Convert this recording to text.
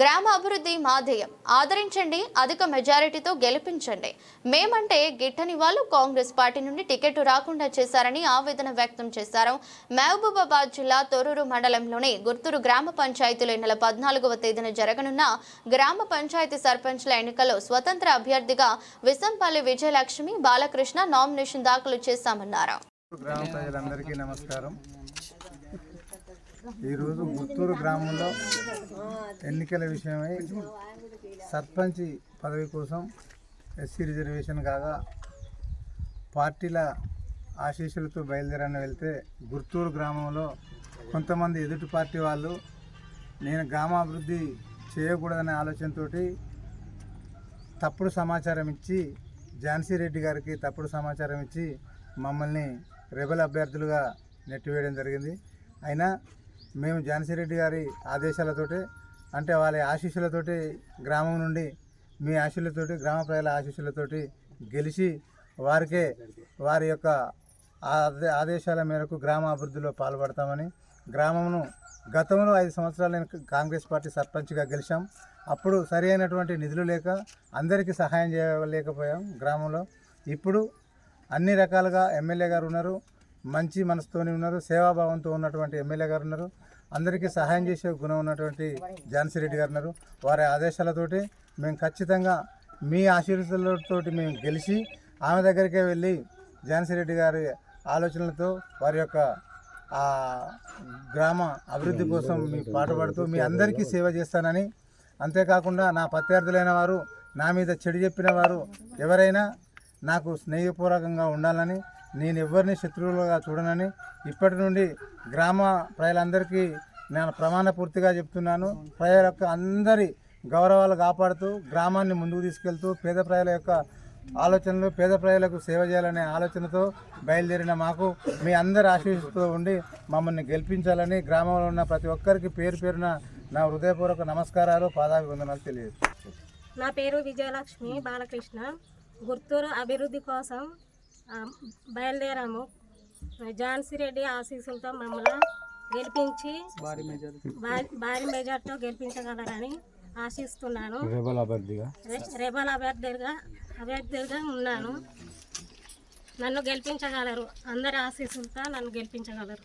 గ్రామ అభివృద్ధి మాధేయం ఆదరించండి అధిక మెజారిటీతో గెలిపించండి. మేమంటే గిట్టని వాళ్ళు కాంగ్రెస్ పార్టీ నుండి టికెట్ రాకుండా చేశారని ఆవేదన వ్యక్తం చేశారు. మహబూబాబాద్ జిల్లా తొరూరు మండలంలోని గుర్తూరు గ్రామ పంచాయతీలో నెల పద్నాలుగవ తేదీన జరగనున్న గ్రామ పంచాయతీ సర్పంచ్ల ఎన్నికల్లో స్వతంత్ర అభ్యర్థిగా విసంపల్లి విజయలక్ష్మి బాలకృష్ణ నామినేషన్ దాఖలు చేశామన్నారు. గ్రామ ప్రజలందరికీ నమస్కారం. ఈరోజు గుత్తూరు గ్రామంలో ఎన్నికల విషయమై సర్పంచ్ పదవి కోసం ఎస్సీ రిజర్వేషన్ కాగా పార్టీల ఆశీస్సులతో బయలుదేరని వెళ్తే గుర్తూరు గ్రామంలో కొంతమంది ఎదుటి పార్టీ వాళ్ళు నేను గ్రామాభివృద్ధి చేయకూడదనే ఆలోచనతోటి తప్పుడు సమాచారం ఇచ్చి ఝాన్సీ రెడ్డి గారికి తప్పుడు సమాచారం ఇచ్చి మమ్మల్ని రెబల్ అభ్యర్థులుగా నెట్టివేయడం జరిగింది. అయినా మేము ఝాన్సీ రెడ్డి గారి ఆదేశాలతోటి అంటే వాళ్ళ ఆశీస్సులతోటి గ్రామం నుండి మీ ఆశీస్సులతోటి గ్రామ ప్రజల ఆశీస్సులతోటి గెలిచి వారికే వారి యొక్క ఆదేశాల మేరకు గ్రామ అభివృద్ధిలో పాల్పడతామని గ్రామమును గతంలో ఐదు సంవత్సరాలు నేను కాంగ్రెస్ పార్టీ సర్పంచ్గా గెలిచాం. అప్పుడు సరి అయినటువంటి నిధులు లేక అందరికీ సహాయం చేయలేకపోయాం గ్రామంలో. ఇప్పుడు అన్ని రకాలుగా ఎమ్మెల్యే గారు ఉన్నారు. మంచి మనసుతోని ఉన్నారు సేవాభావంతో ఉన్నటువంటి ఎమ్మెల్యే గారు ఉన్నారు. అందరికీ సహాయం చేసే గుణం ఉన్నటువంటి ఝాన్సీ రెడ్డి గారు ఉన్నారు. వారి ఆదేశాలతోటి మేము ఖచ్చితంగా మీ ఆశీర్వాదాలతోటి మేము గెలిచి ఆమె దగ్గరికే వెళ్ళి ఝాన్సీ రెడ్డి గారి ఆలోచనలతో వారి యొక్క ఆ గ్రామ అభివృద్ధి కోసం మీ పాటుపడుతూ మీ అందరికీ సేవ చేస్తానని అంతేకాకుండా నా ప్రత్యర్థులైన వారు నా మీద చెడు చెప్పిన వారు ఎవరైనా నాకు స్నేహపూర్వకంగా ఉండాలని నేను ఎవరిని శత్రువులుగా చూడనని ఇప్పటి నుండి గ్రామ ప్రజలందరికీ నేను ప్రమాణ పూర్తిగా చెప్తున్నాను. ప్రజల యొక్క అందరి గౌరవాలు కాపాడుతూ గ్రామాన్ని ముందుకు తీసుకెళ్తూ పేద ప్రజల యొక్క ఆలోచనలు పేద ప్రజలకు సేవ చేయాలనే ఆలోచనతో బయలుదేరిన మాకు మీ అందరి ఆశీస్సుతో ఉండి మమ్మల్ని గెలిపించాలని గ్రామంలో ఉన్న ప్రతి ఒక్కరికి పేరు పేరున నా హృదయపూర్వక నమస్కారాలు పాదాభివందనాలు తెలియదు నా పేరు విజయలక్ష్మి బాలకృష్ణ. గుర్తూరు అభివృద్ధి కోసం బయలుదేరాము. ఝాన్సీ రెడ్డి ఆశీస్సులతో మమ్మల్ని గెలిపించి భారీ- భారీ మెజార్టీతో గెలిపించగలరని ఆశిస్తున్నాను. రె- రెబల్ అభ్యర్థిగా అభ్యర్థిగా ఉన్నాను. నన్ను గెలిపించగలరు. అందరి ఆశీస్సులతో నన్ను గెలిపించగలరు.